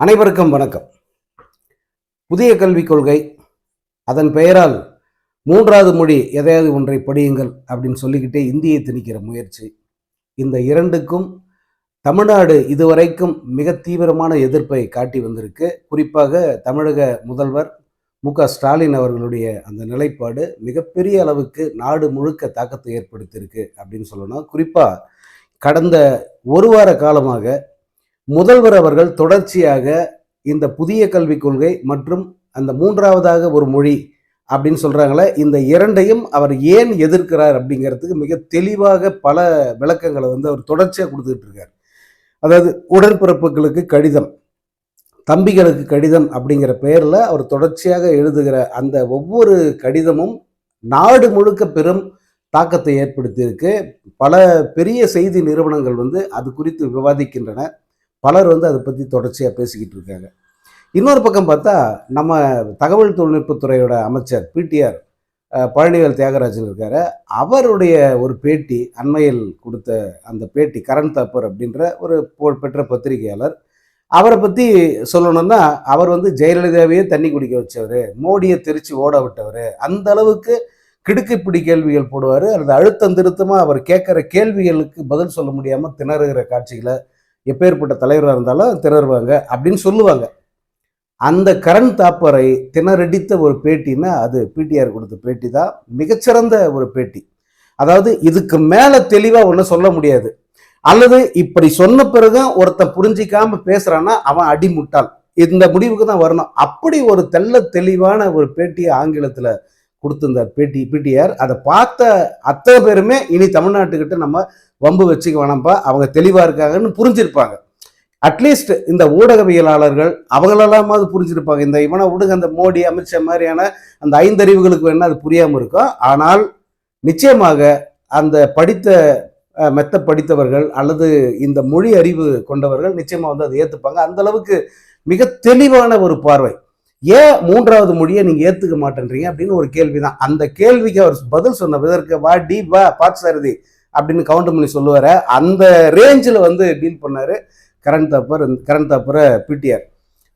அனைவருக்கும் வணக்கம். புதிய கல்விக் கொள்கை அதன் பெயரால் மூன்றாவது மொழி எதையாவது ஒன்றை படியுங்கள் அப்படின்னு சொல்லிக்கிட்டே இந்தியை திணிக்கிற முயற்சி. இந்த இரண்டுக்கும் தமிழ்நாடு இதுவரைக்கும் மிக தீவிரமான எதிர்ப்பை காட்டி வந்திருக்கு. குறிப்பாக தமிழக முதல்வர் மு க ஸ்டாலின் அவர்களுடைய அந்த நிலைப்பாடு மிகப்பெரிய அளவுக்கு நாடு முழுக்க தாக்கத்தை ஏற்படுத்தியிருக்கு அப்படின்னு சொல்லணும். குறிப்பாக கடந்த ஒரு வார காலமாக முதல்வர் அவர்கள் தொடர்ச்சியாக இந்த புதிய கல்விக் கொள்கை மற்றும் அந்த மூன்றாவதாக ஒரு மொழி அப்படின்னு சொல்கிறாங்களே இந்த இரண்டையும் அவர் ஏன் எதிர்க்கிறார் அப்படிங்கிறதுக்கு மிக தெளிவாக பல விளக்கங்களை வந்து அவர் தொடர்ச்சியாக கொடுத்துக்கிட்டு இருக்கார். அதாவது உடன்பிறப்புகளுக்கு கடிதம் தம்பிகளுக்கு கடிதம் அப்படிங்கிற பெயரில் அவர் தொடர்ச்சியாக எழுதுகிற அந்த ஒவ்வொரு கடிதமும் நாடு முழுக்க பெரும் தாக்கத்தை ஏற்படுத்தியிருக்கு. பல பெரிய செய்தி நிறுவனங்கள் வந்து அது குறித்து விவாதிக்கின்றன. பலர் வந்து அதை பற்றி தொடர்ச்சியாக பேசிக்கிட்டு இருக்காங்க. இன்னொரு பக்கம் பார்த்தா நம்ம தகவல் தொழில்நுட்பத்துறையோட அமைச்சர் பிடிஆர் பழனிவேல் தியாகராஜன் இருக்கார். அவருடைய ஒரு பேட்டி அண்மையில் கொடுத்த அந்த பேட்டி கரண் தாப்பர் அப்படின்ற ஒரு புகழ்பெற்ற பத்திரிகையாளர். அவரை பற்றி சொல்லணும்னா அவர் வந்து ஜெயலலிதாவையே தண்ணி குடிக்க வச்சவர் மோடியை தெரிச்சு ஓட விட்டவர் அந்த அளவுக்கு கிடுக்குப்பிடி கேள்விகள் போடுவார். அல்லது அழுத்தம் திருத்தமாக அவர் கேட்குற கேள்விகளுக்கு பதில் சொல்ல முடியாமல் திணறுகிற காட்சிகளை எப்பேற்பட்ட தலைவராக இருந்தாலும் திணறுவாங்க அப்படின்னு சொல்லுவாங்க. அந்த கரண் தாப்பரை திணறடித்த ஒரு பேட்டின்னா அது பிடிஆர் கொடுத்த பேட்டி தான். மிகச்சிறந்த ஒரு பேட்டி. அதாவது இதுக்கு மேலே தெளிவாக ஒன்றும் சொல்ல முடியாது. அல்லது இப்படி சொன்ன பிறகு ஒருத்தன் புரிஞ்சிக்காம பேசுறான்னா அவன் அடிமுட்டாள். இந்த முடிவுக்கு தான் வரணும். அப்படி ஒரு தெள்ள தெளிவான ஒரு பேட்டியை ஆங்கிலத்தில் கொடுத்திருந்தார் பேட்டி பிடிஆர் அதை பார்த்த அத்தனை பேருமே இனி தமிழ்நாட்டுக்கிட்ட நம்ம வம்பு வச்சுக்க வேணாம்ப்பா அவங்க தெளிவாக இருக்காங்கன்னு புரிஞ்சிருப்பாங்க. அட்லீஸ்ட் இந்த ஊடகவியலாளர்கள் அவங்களெல்லாமாவது புரிஞ்சிருப்பாங்க. இந்த இவனை விடுங்க அந்த மோடி அமித்ஷா மாதிரியான அந்த ஐந்தறிவுகளுக்கு வேணால் அது புரியாமல் இருக்கும் ஆனால் நிச்சயமாக அந்த படித்த மெத்த படித்தவர்கள் அல்லது இந்த மொழி அறிவு கொண்டவர்கள் நிச்சயமாக வந்து அதை ஏற்றுப்பாங்க அந்த அளவுக்கு மிக தெளிவான ஒரு பார்வை. ஏன் மூன்றாவது மொழியை நீங்கள் ஏற்றுக்க மாட்டேன்றீங்க அப்படின்னு ஒரு கேள்விதான். அந்த கேள்விக்கு அவர் பதில் சொன்ன விதற்கு வா டி வா பாத் சாரதி. அப்படின்னு கவுண்டர் பண்ணி சொல்லுவார். அந்த ரேஞ்சில் வந்து டீல் பண்ணார் கரண் தாப்பர் கரண் தாப்பரை பிடிஆர்.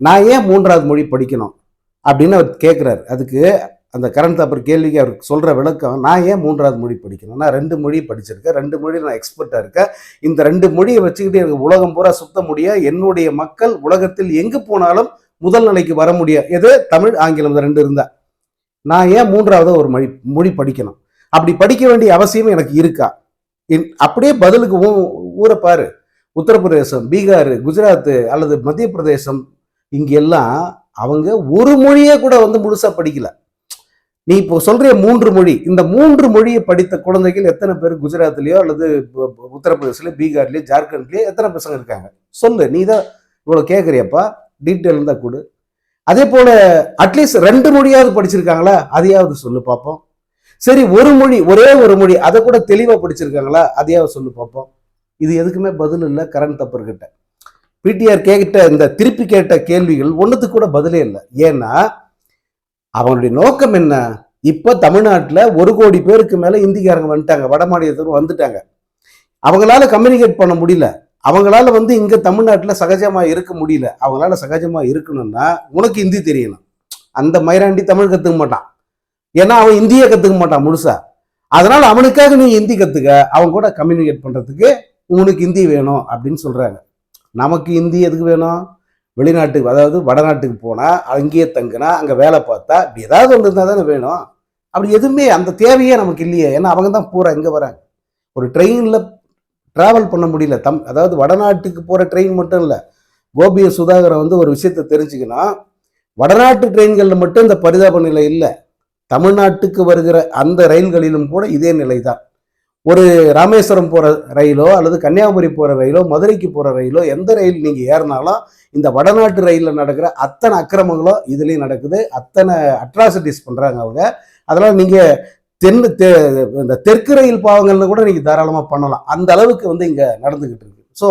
நான் ஏன் மூன்றாவது மொழி படிக்கணும் அப்படின்னு அவர் கேட்குறாரு அதுக்கு அந்த கரண் தாப்பர் கேள்விக்கு அவர் சொல்கிற விளக்கம் நான் ஏன் மூன்றாவது மொழி படிக்கணும்? நான் ரெண்டு மொழி படிச்சிருக்கேன் ரெண்டு மொழியில் நான் எக்ஸ்பர்ட்டாக இருக்கேன். இந்த ரெண்டு மொழியை வச்சுக்கிட்டு எனக்கு உலகம் பூரா சுத்த முடியும் என்னுடைய மக்கள் உலகத்தில் எங்கே போனாலும் முதல் நிலைக்கு வர முடியும் எது? தமிழ் ஆங்கிலம் ரெண்டு இருந்தா. நான் ஏன் மூன்றாவது ஒரு மொழி மொழி படிக்கணும்? அப்படி படிக்க வேண்டிய அவசியம் எனக்கு இருக்கா? அப்படியே பதிலுக்கு ஊ- ஊரை பாரு. உத்தரப்பிரதேசம் பீகார் குஜராத் அல்லது மத்திய பிரதேசம் இங்கெல்லாம் அவங்க ஒரு மொழியே கூட வந்து முழுசாக படிக்கல. நீ இப்போ சொல்கிற மூன்று மொழி இந்த மூன்று மொழியை படித்த குழந்தைகள் எத்தனை பேர் குஜராத்லேயோ அல்லது ப- பீகார்லேயோ ஜார்க்கண்ட்லேயோ எத்தனை பசங்க இருக்காங்க? சொல்லு நீ தான் இவ்வளோ கேட்குறியப்பா டீட்டெயில் இருந்தால் கொடு. அதே போல் அட்லீஸ்ட் ரெண்டு மொழியாவது படிச்சிருக்காங்களா? அதையாவது சொல்லு பார்ப்போம் சரி ஒரு மொழி ஒரே ஒரு மொழி அதை கூட தெளிவாக படிச்சிருக்காங்களா? அதையாவது சொல்லு பார்ப்போம் இது எதுக்குமே பதில் இல்லை கரண் தப்பர்கிட்ட பிடிஆர் கேட்ட இந்த திருப்பி கேட்ட கேள்விகள் ஒன்றுத்துக்கு கூட பதிலே இல்லை. ஏன்னா அவனுடைய நோக்கம் என்ன? இப்போ தமிழ்நாட்டில் ஒரு கோடி பேருக்கு மேலே இந்திக்காரங்க வந்துட்டாங்க வட மாநிலத்தில் வந்துட்டாங்க. அவங்களால கம்யூனிகேட் பண்ண முடியல. அவங்களால வந்து இங்கே தமிழ்நாட்டில் சகஜமாக இருக்க முடியல. அவங்களால சகஜமாக இருக்கணும்னா உனக்கு ஹிந்தி தெரியணும். அந்த மயிராண்டி தமிழ் கற்றுக்க மாட்டான். ஏன்னா அவன் இந்தியை கற்றுக்க மாட்டான் முழுசா. அதனால் அவனுக்காக நீ ஹிந்தி கற்றுக்க அவன் கூட கம்யூனிகேட் பண்ணுறதுக்கு உனக்கு ஹிந்தி வேணும் அப்படின்னு சொல்கிறாங்க நமக்கு ஹிந்தி எதுக்கு வேணும்? வெளிநாட்டுக்கு அதாவது வடநாட்டுக்கு போனால் அங்கேயே தங்கினா அங்கே வேலை பார்த்தா இப்படி ஏதாவது ஒன்று இருந்தால் தானே வேணும். அப்படி எதுவுமே அந்த தேவையே நமக்கு இல்லையே. ஏன்னா அவங்க தான் பூரா இங்கே வராங்க. ஒரு ட்ரெயினில் ட்ராவல் பண்ண முடியல. தம் அதாவது வடநாட்டுக்கு போகிற ட்ரெயின் மட்டும் இல்லை. கோபிய சுதாகரை வந்து ஒரு விஷயத்தை தெரிஞ்சுக்கணும் வடநாட்டு ட்ரெயின்களில் மட்டும் இந்த பரிதாப நிலை இல்லை. தமிழ்நாட்டுக்கு வருகிற அந்த ரயில்களிலும் கூட இதே நிலை தான் ஒரு ராமேஸ்வரம் போகிற ரயிலோ அல்லது கன்னியாகுமரி போகிற ரயிலோ மதுரைக்கு போகிற ரயிலோ எந்த ரயில் நீங்கள் ஏறினாலும் இந்த வடநாட்டு ரயிலில் நடக்கிற அத்தனை அக்கிரமங்களும் இதுலேயும் நடக்குது. அத்தனை அட்ராசிட்டிஸ் பண்ணுறாங்க அவங்க. அதெல்லாம் நீங்கள் தென் தெ- இந்த தெற்கு ரயில் பாவங்கள்னு கூட நீங்கள் தாராளமாக பண்ணலாம். அந்த அளவுக்கு வந்து இங்கே நடந்துக்கிட்டு இருக்கு. ஸோ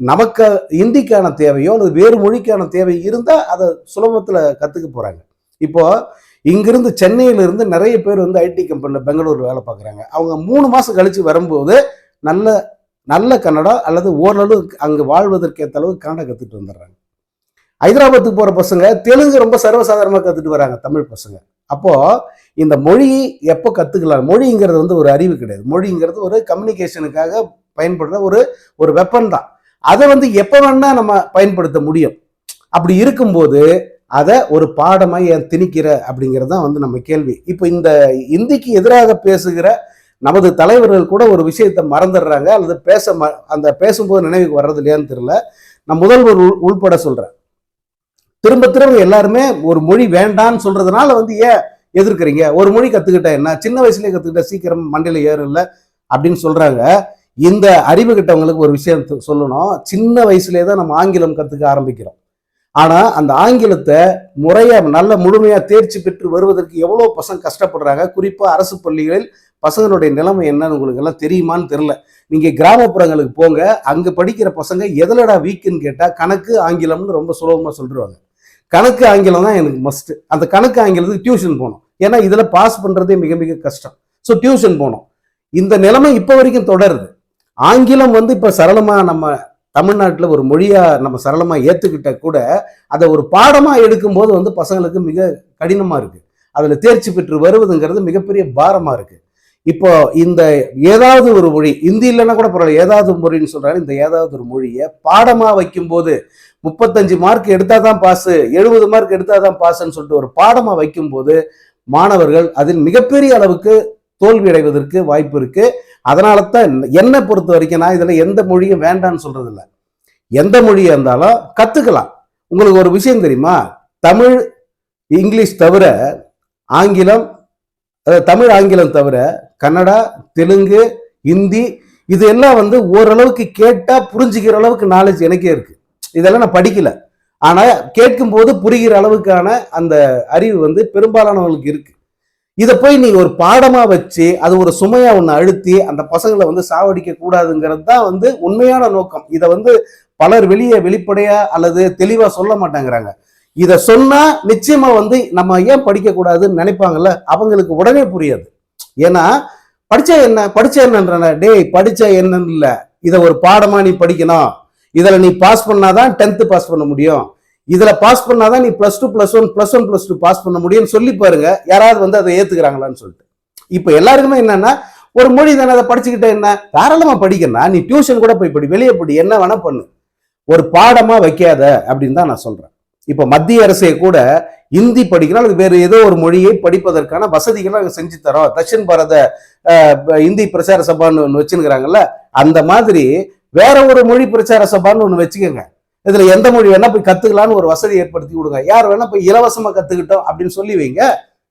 நமக்கு இந்திக்கான தேவையோ அல்லது வேறு மொழிக்கான தேவை இருந்தால் அதை சுலபத்தில் கற்றுக்க போகிறாங்க இப்போது இங்கிருந்து சென்னையிலிருந்து நிறைய பேர் வந்து ஐடி கம்பெனியில் பெங்களூர் வேலை பார்க்குறாங்க. அவங்க மூணு மாதம் கழித்து வரும்போது நல்ல நல்ல கன்னடம் அல்லது ஓரளவு அங்கே வாழ்வதற்கேற்ற அளவு கன்னடம் கற்றுட்டு வந்துடுறாங்க. ஹைதராபாத்துக்கு போகிற பசங்க தெலுங்கு ரொம்ப சர்வசாதாரணமாக கற்றுட்டு வராங்க தமிழ் பசங்க. அப்போது இந்த மொழி எப்போ கற்றுக்கலாம் மொழிங்கிறது வந்து ஒரு அறிவு கிடையாது. மொழிங்கிறது ஒரு கம்யூனிகேஷனுக்காக பயன்படுற ஒரு ஒரு வெப்பன் தான். அதை வந்து எப்போ வேணால் நம்ம பயன்படுத்த முடியும். அப்படி இருக்கும்போது அதை ஒரு பாடமாக ஏன் திணிக்கிற அப்படிங்கிறது தான் வந்து நம்ம கேள்வி. இப்போ இந்த இந்திக்கு எதிராக பேசுகிற நமது தலைவர்கள் கூட ஒரு விஷயத்தை மறந்துடுறாங்க அல்லது பேச ம அந்த பேசும்போது நினைவுக்கு வர்றது இல்லையான்னு தெரியல. நான் முதல்வர் உள் உள்பட சொல்கிறேன் திரும்ப திரும்ப எல்லாருமே ஒரு மொழி வேண்டான்னு சொல்கிறதுனால வந்து ஏன் எதிர்க்கிறீங்க? ஒரு மொழி கற்றுக்கிட்டேன் என்ன? சின்ன வயசுலேயே கத்துக்கிட்டா சீக்கிரம் மண்டையில் ஏறல அப்படின்னு சொல்கிறாங்க இந்த அறிவு கிட்டவங்களுக்கு ஒரு விஷயம் சொல்லணும். சின்ன வயசுலேயே தான் நம்ம ஆங்கிலம் கற்றுக்க ஆரம்பிக்கிறோம். ஆனா அந்த ஆங்கிலத்தை முறையாக நல்ல முழுமையா தேர்ச்சி பெற்று வருவதற்கு எவ்வளவு பசங்க கஷ்டப்படுறாங்க? குறிப்பா அரசு பள்ளிகளில் பசங்களுடைய நிலைமை என்னன்னு உங்களுக்கு எல்லாம் தெரியுமான்னு தெரியல. நீங்க கிராமப்புறங்களுக்கு போங்க அங்க படிக்கிற பசங்க எதுலடா வீக்குன்னு கேட்டா கணக்கு ஆங்கிலம்னு ரொம்ப சுலபமா சொல்லிடுவாங்க. கணக்கு ஆங்கிலம் தான் எனக்கு மஸ்ட் அந்த கணக்கு ஆங்கிலத்துக்கு டியூஷன் போகணும். ஏன்னா இதுல பாஸ் பண்றதே மிக மிக கஷ்டம். ஸோ டியூஷன் போகணும். இந்த நிலைமை இப்போ வரைக்கும் தொடருது. ஆங்கிலம் வந்து இப்போ சரளமாக நம்ம தமிழ்நாட்டில் ஒரு மொழியாக நம்ம சரளமாக ஏற்றுக்கிட்ட கூட அதை ஒரு பாடமாக எடுக்கும்போது வந்து பசங்களுக்கு மிக கடினமாக இருக்குது அதில் தேர்ச்சி பெற்று வருவதுங்கிறது மிகப்பெரிய பாரமாக இருக்குது இப்போ இந்த ஏதாவது ஒரு மொழி இந்தி இல்லைன்னா கூட பரவாயில்ல ஏதாவது ஒரு மொழின்னு சொல்கிறாங்க இந்த ஏதாவது ஒரு மொழியை பாடமாக வைக்கும்போது முப்பத்தஞ்சு மார்க் எடுத்தால் தான் பாஸு எழுபது மார்க் எடுத்தால் தான் பாஸ்ன்னு சொல்லிட்டு ஒரு பாடமாக வைக்கும்போது மாணவர்கள் அதில் மிகப்பெரிய அளவுக்கு தோல்வி அடைவதற்கு வாய்ப்பு இருக்குது அதனால தான் என்னை பொறுத்த வரைக்கும் நான் இதில் எந்த மொழியும் வேண்டான்னு சொல்கிறதில்ல எந்த மொழியாக இருந்தாலும் கற்றுக்கலாம் உங்களுக்கு ஒரு விஷயம் தெரியுமா? தமிழ் இங்கிலீஷ் தவிர ஆங்கிலம் தமிழ் ஆங்கிலம் தவிர கன்னடா தெலுங்கு ஹிந்தி இது எல்லாம் வந்து ஓரளவுக்கு கேட்டால் புரிஞ்சுக்கிற அளவுக்கு நாலேஜ் எனக்கே இருக்குது இதெல்லாம் நான் படிக்கல. ஆனால் கேட்கும்போது புரிகிற அளவுக்கான அந்த அறிவு வந்து பெரும்பாலானவங்களுக்கு இருக்குது இதை போய் நீ ஒரு பாடமா வச்சு அது ஒரு சுமையா ஒன்று அழுத்தி அந்த பசங்களை வந்து சாவடிக்க கூடாதுங்கிறது தான் வந்து உண்மையான நோக்கம். இதை வந்து பலர் வெளியே வெளிப்படையா அல்லது தெளிவா சொல்ல மாட்டேங்கிறாங்க. இதை சொன்னால் நிச்சயமாக வந்து நம்ம ஏன் படிக்கக்கூடாதுன்னு நினைப்பாங்கல்ல? அவங்களுக்கு உடனே புரியாது. ஏன்னா படிச்சா என்ன? படிச்சா என்னன்றன? டேய் படிச்சா என்னன்னு இல்லை. இதை ஒரு பாடமாக நீ படிக்கணும். இதில் நீ பாஸ் பண்ணாதான் டென்த்து பாஸ் பண்ண முடியும். இதுல பாஸ் பண்ணாதான் நீ plus two plus one plus one plus two pass பண்ண முடியும்னு சொல்லி பாருங்க. யாராவது வந்து அதை ஏத்துக்கிறாங்களான்னு சொல்லிட்டு. இப்போ எல்லாருக்குமே என்னன்னா ஒரு மொழி தானே அதை படிச்சுக்கிட்ட என்ன? தாராளமா படிக்கணும் நீ டியூஷன் கூட போய் படி வெளியே படி என்ன வேணா பண்ணு. ஒரு பாடமா வைக்காத அப்படின்னு தான் நான் சொல்றேன். இப்போ மத்திய அரசே கூட இந்தி படிக்கணும் அல்லது வேறு ஏதோ ஒரு மொழியை படிப்பதற்கான வசதிகளை நாங்கள் செஞ்சு தரோம். தட்சின் பாரத இந்தி பிரச்சார சபான்னு ஒன்று வச்சுருக்கிறாங்கல்ல அந்த மாதிரி வேற ஒரு மொழி பிரச்சார சபான்னு ஒன்று வச்சுக்கோங்க. இதுல எந்த மொழி வேணா போய் கத்துக்கலாம்னு ஒரு வசதி ஏற்படுத்தி கொடுங்க. யார் வேணா போய் இலவசமா கத்துக்கிட்டோம் அப்படின்னு சொல்லி வைங்க.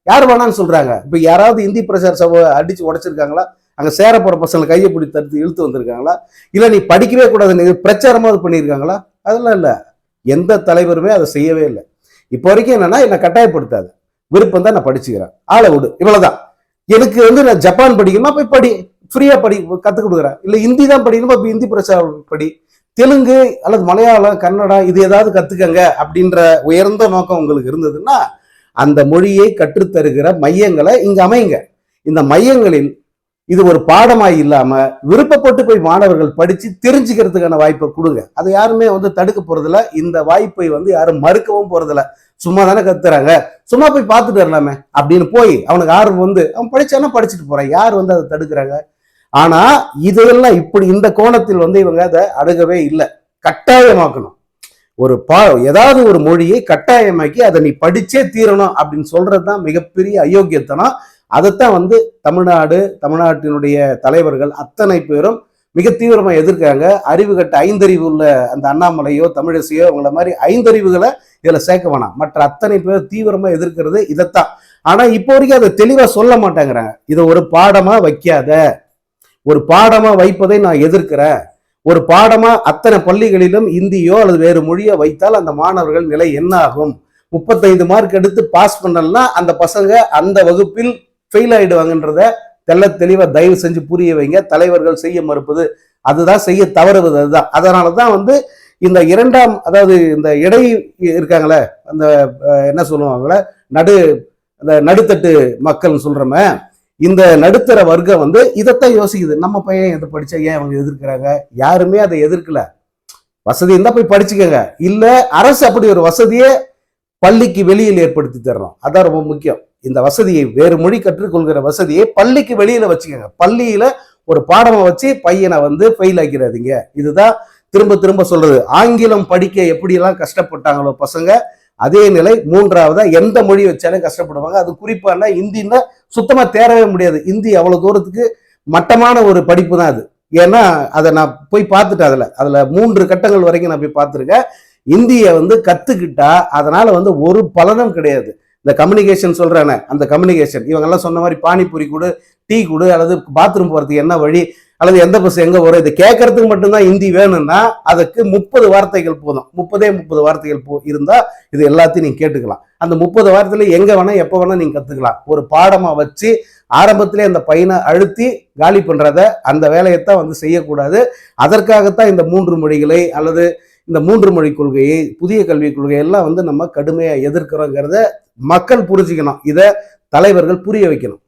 யார் வேணான்னு சொல்றாங்க. இப்ப யாராவது இந்தி பிரச்சார சபை அடிச்சு உடைச்சிருக்காங்களா? அங்க சேர போற பசங்களை கையை பிடி தடுத்து இழுத்து வந்திருக்காங்களா? இல்ல நீ படிக்கவே கூடாது நீ பிரச்சாரமாவது பண்ணியிருக்காங்களா? அதெல்லாம் இல்ல. எந்த தலைவருமே அதை செய்யவே இல்லை. இப்போ வரைக்கும் என்னன்னா என்னை கட்டாயப்படுத்தாது. விருப்பம் தான் நான் படிச்சுக்கிறேன். ஆளை விடு. இவ்வளவுதான். எனக்கு வந்து நான் ஜப்பான் படிக்கணுமா போய் படி. ஃப்ரீயா படி கத்துக் கொடுக்குறேன். இல்ல ஹிந்தி தான் படிக்கணுமா இப்போ ஹிந்தி பிரச்சாரம் படி. தெலுங்கு அல்லது மலையாளம் கன்னடா இது ஏதாவது கத்துக்கங்க அப்படின்ற உயர்ந்த நோக்கம் உங்களுக்கு இருந்ததுன்னா அந்த மொழியை கற்றுத்தருகிற மையங்களை இங்க அமைங்க. இந்த மையங்களில் இது ஒரு பாடமாய் இல்லாம விருப்பப்பட்டு போய் மாணவர்கள் படிச்சு தெரிஞ்சுக்கிறதுக்கான வாய்ப்பை கொடுங்க. அதை யாருமே வந்து தடுக்க போறதில்ல. இந்த வாய்ப்பை வந்து யாரும் மறுக்கவும் போறதில்ல. சும்மா தானே கத்துறாங்க. சும்மா போய் பார்த்துட்டு வரலாமே அப்படின்னு போய் அவனுக்கு ஆர்வம் வந்து அவன் படிச்சானா படிச்சுட்டு போறான். யார் வந்து அதை தடுக்கிறாங்க? ஆனா இதையெல்லாம் இப்படி இந்த கோணத்தில் வந்து இவங்க அதை அணுகவே இல்லை. கட்டாயமாக்கணும். ஒரு பா ஏதாவது ஒரு மொழியை கட்டாயமாக்கி அதை நீ படிச்சே தீரணும் அப்படின்னு சொல்றதுதான் மிகப்பெரிய அயோக்கியத்தனம். அதைத்தான் வந்து தமிழ்நாடு தமிழ்நாட்டினுடைய தலைவர்கள் அத்தனை பேரும் மிக தீவிரமாக எதிர்க்காங்க அறிவு கட்ட ஐந்தறிவு உள்ள அந்த அண்ணாமலையோ தமிழிசையோ அவங்கள மாதிரி ஐந்தறிவுகளை இதில் சேர்க்க வேணாம். மற்ற அத்தனை பேர் தீவிரமாக எதிர்க்கிறது இதைத்தான். ஆனால் இப்போ வரைக்கும் அதை தெளிவாக சொல்ல மாட்டேங்கிறாங்க. இதை ஒரு பாடமாக வைக்காத. ஒரு பாடமா வைப்பதை நான் எதிர்க்கிறேன். ஒரு பாடமா அத்தனை பள்ளிகளிலும் இந்தியோ அல்லது வேறு மொழியோ வைத்தால் அந்த மாணவர்கள் நிலை என்ன ஆகும் முப்பத்தைந்து மார்க் எடுத்து பாஸ் பண்ணலன்னா அந்த பசங்க அந்த வகுப்பில் ஃபெயில் ஆயிடுவாங்கன்றத தெள்ள தெளிவா தயவு செஞ்சு புரிய வைங்க. தலைவர்கள் செய்ய மறுப்பது அதுதான் செய்ய தவறுவது அதுதான். அதனால தான் வந்து இந்த இரண்டாம் அதாவது இந்த இடை இருக்காங்களே அந்த என்ன சொல்லுவாங்களே நடு அந்த நடுத்தட்டு மக்கள்னு சொல்கிறோமே இந்த நடுத்தர வர்க்கம் வந்து இதைத்தான் யோசிக்குது. நம்ம பையன் இதை படிச்சா ஏன் அவங்க எதிர்க்கிறாங்க? யாருமே அதை எதிர்க்கல. வசதி இருந்தா போய் படிச்சுக்கோங்க. இல்ல அரசு அப்படி ஒரு வசதியை பள்ளிக்கு வெளியில் ஏற்படுத்தி தரணும். அதான் ரொம்ப முக்கியம். இந்த வசதியை வேறு மொழி கற்றுக்கொள்கிற வசதியை பள்ளிக்கு வெளியில வச்சுக்கோங்க. பள்ளியில ஒரு பாடமா வச்சு பையனை வந்து ஃபெயில் ஆக்கிறாதீங்க இதுதான் திரும்ப திரும்ப சொல்றது. ஆங்கிலம் படிக்க எப்படியெல்லாம் கஷ்டப்பட்டாங்களோ பசங்க அதே நிலை மூன்றாவதா எந்த மொழி வச்சாலும் கஷ்டப்படுவாங்க. அது குறிப்பான இந்தின்னா சுத்தமாக தேரவே முடியாது. இந்தி அவ்வளோ தூரத்துக்கு மட்டமான ஒரு படிப்பு தான் அது. ஏன்னா அதை நான் போய் பார்த்துட்டேன் அதில். அதில் மூன்று கட்டங்கள் வரைக்கும் நான் போய் பார்த்துருக்கேன். இந்தியை வந்து கற்றுக்கிட்டா அதனால் வந்து ஒரு பலனும் கிடையாது. இந்த கம்யூனிகேஷன் சொல்கிறானே அந்த கம்யூனிகேஷன் இவங்கெல்லாம் சொன்ன மாதிரி பானிபூரி கொடு டீ கொடு அல்லது பாத்ரூம் போகிறதுக்கு என்ன வழி அல்லது எந்த பஸ் எங்கே வரும் இது கேட்கறதுக்கு மட்டும்தான் ஹிந்தி வேணும்னா அதுக்கு முப்பது வார்த்தைகள் போதும். முப்பதே முப்பது வார்த்தைகள் போ இருந்தால் இது எல்லாத்தையும் நீங்கள் கேட்டுக்கலாம். அந்த முப்பது வாரத்தில் எங்கே வேணால் எப்போ வேணால் நீங்கள் கற்றுக்கலாம் ஒரு பாடமாக வச்சு ஆரம்பத்திலே அந்த பையனை அழுத்தி காலி பண்ணுறத அந்த வேலையைத்தான் வந்து செய்யக்கூடாது. அதற்காகத்தான் இந்த மூன்று மொழிகளை அல்லது இந்த மூன்று மொழி கொள்கையை புதிய கல்விக் கொள்கையெல்லாம் வந்து நம்ம கடுமையாக எதிர்க்கிறோங்கிறத மக்கள் புரிஞ்சுக்கணும். இதை தலைவர்கள் புரிய வைக்கணும்.